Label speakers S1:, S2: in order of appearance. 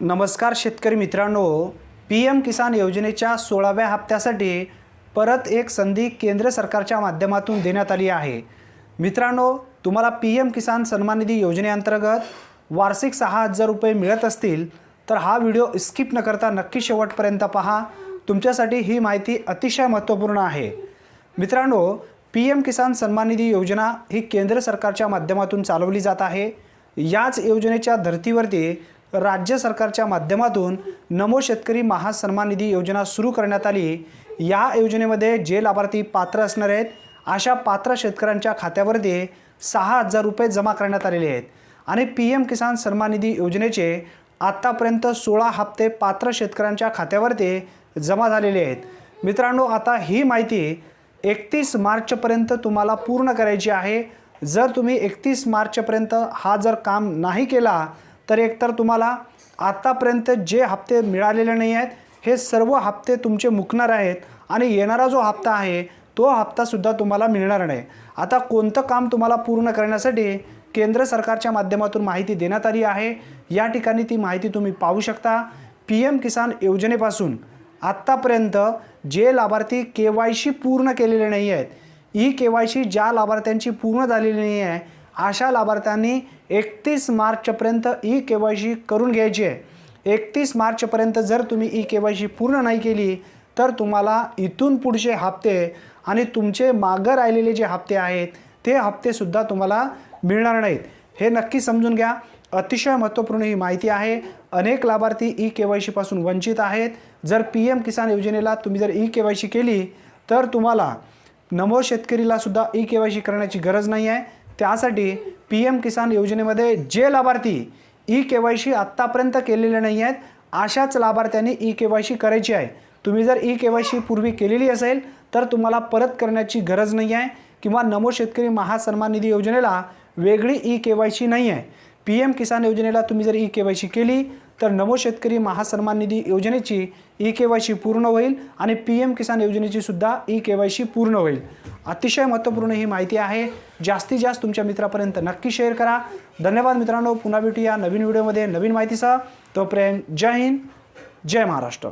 S1: नमस्कार शेतकरी मित्रांनो पी एम किसान योजनेच्या सोळाव्या हप्त्यासाठी परत एक संधी केंद्र सरकारच्या माध्यमातून देण्यात आली आहे. मित्रांनो तुम्हाला पी एम किसान सन्मान निधी योजनेअंतर्गत वार्षिक सहा हजार रुपये मिळत असतील तर हा व्हिडिओ स्किप न करता नक्की शेवटपर्यंत पहा. तुमच्यासाठी ही माहिती अतिशय महत्त्वपूर्ण आहे. मित्रांनो पी एम किसान सन्मान निधी योजना ही केंद्र सरकारच्या माध्यमातून चालवली जात आहे. याच योजनेच्या धर्तीवरती राज्य सरकारच्या माध्यमातून नमो शेतकरी महासन्मान निधी योजना सुरू करण्यात आली. या योजनेमध्ये जे लाभार्थी पात्र असणार आहेत अशा पात्र शेतकऱ्यांच्या खात्यावरती सहा हजार रुपये जमा करण्यात आलेले आहेत. आणि पी एम किसान सन्मान निधी योजनेचे आत्तापर्यंत सोळा हप्ते पात्र शेतकऱ्यांच्या खात्यावरती जमा झालेले आहेत. मित्रांनो आता ही माहिती एकतीस मार्चपर्यंत तुम्हाला पूर्ण करायची आहे. जर तुम्ही एकतीस मार्चपर्यंत हा जर काम नाही केला तर एकतर तुम्हाला आत्तापर्यंत जे हप्ते मिळालेले नाही आहेत हे सर्व हप्ते तुमचे मुकणार आहेत आणि येणारा जो हप्ता आहे तो हप्तासुद्धा तुम्हाला मिळणार नाही. आता कोणतं काम तुम्हाला पूर्ण करण्यासाठी केंद्र सरकारच्या माध्यमातून माहिती देण्यात आली आहे या ठिकाणी ती माहिती तुम्ही पाहू शकता. पी एम किसान योजनेपासून आत्तापर्यंत जे लाभार्थी के वाय सी पूर्ण केलेले नाही आहेत ई के वाय सी ज्या लाभार्थ्यांची पूर्ण झालेली नाही आहे अशा लाभार्थ्यांनी एकतीस मार्चपर्यंत ई के वाय सी करून घ्यायची आहे. एकतीस मार्चपर्यंत जर तुम्ही ई के वाय सी पूर्ण नाही केली तर तुम्हाला इथून पुढचे हप्ते आणि तुमचे मागं राहिलेले जे हप्ते आहेत ते हप्तेसुद्धा तुम्हाला मिळणार नाहीत. हे नक्की समजून घ्या. अतिशय महत्त्वपूर्ण ही माहिती आहे. अनेक लाभार्थी ई के वाय सीपासून वंचित आहेत. जर पी एम किसान योजनेला तुम्ही जर ई के वाय सी केली तर तुम्हाला नमो शेतकरीलासुद्धा ई के वाय सी करण्याची गरज नाही आहे. त्यासाठी पी एम किसान योजनेमध्ये जे लाभार्थी ई के वाय सी आत्तापर्यंत केलेले नाही आहेत अशाच लाभार्थ्यांनी ई के वाय सी करायची आहे. तुम्ही जर ई के वाय सी पूर्वी केलेली असेल तर तुम्हाला परत करण्याची गरज नाही आहे किंवा नमो शेतकरी महासन्मान निधी योजनेला वेगळी ई के वाय सी नाही आहे. पी एम किसान योजनेला तुम्ही जर ई के वाय सी केली तर नमो शेतकरी महासन्मान निधी योजनेची ई के वाय सी पूर्ण होईल आणि पी एम किसान योजनेची सुद्धा ई के वाय सी पूर्ण होईल. अतिशय महत्त्वपूर्ण ही माहिती आहे. जास्तीत जास्त तुमच्या मित्रापर्यंत नक्की शेअर करा. धन्यवाद मित्रांनो. पुन्हा भेटूया नवीन व्हिडिओमध्ये नवीन माहितीसह. तोपर्यंत जय हिंद. जय महाराष्ट्र.